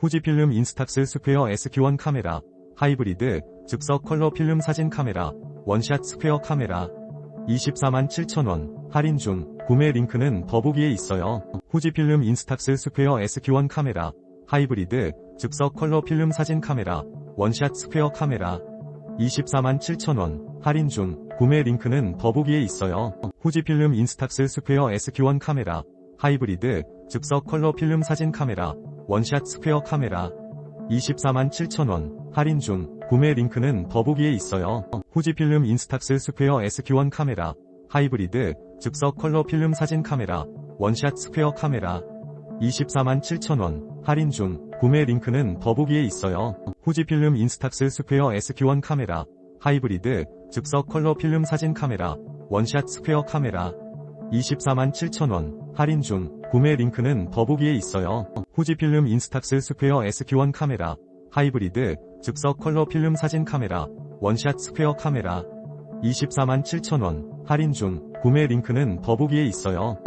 후지필름 인스탁스 스퀘어 SQ1 카메라, 하이브리드, 즉석 컬러 필름 사진 카메라, 원샷 스퀘어 카메라. 24만 7천원, 할인 중, 구매 링크는 더보기에 있어요. 후지필름 인스탁스 스퀘어 SQ1 카메라, 하이브리드, 즉석 컬러 필름 사진 카메라, 원샷 스퀘어 카메라. 24만 7천원, 할인 중, 구매 링크는 더보기에 있어요. 후지필름 인스탁스 스퀘어 SQ1 카메라, 하이브리드, 즉석 컬러 필름 사진 카메라, 원샷 스퀘어 카메라. 24만 7천원, 할인 중, 구매 링크는 더보기에 있어요. 후지필름 인스탁스 스퀘어 SQ1 카메라, 하이브리드, 즉석 컬러 필름 사진 카메라, 원샷 스퀘어 카메라. 24만 7천원, 할인 중, 구매 링크는 더보기에 있어요. 후지필름 인스탁스 스퀘어 SQ1 카메라, 하이브리드, 즉석 컬러 필름 사진 카메라, 원샷 스퀘어 카메라. 24만 7천원, 할인 중, 구매 링크는 더보기에 있어요. 후지필름 인스탁스 스퀘어 SQ1 카메라, 하이브리드, 즉석 컬러 필름 사진 카메라, 원샷 스퀘어 카메라. 24만 7천원, 할인 중, 구매 링크는 더보기에 있어요.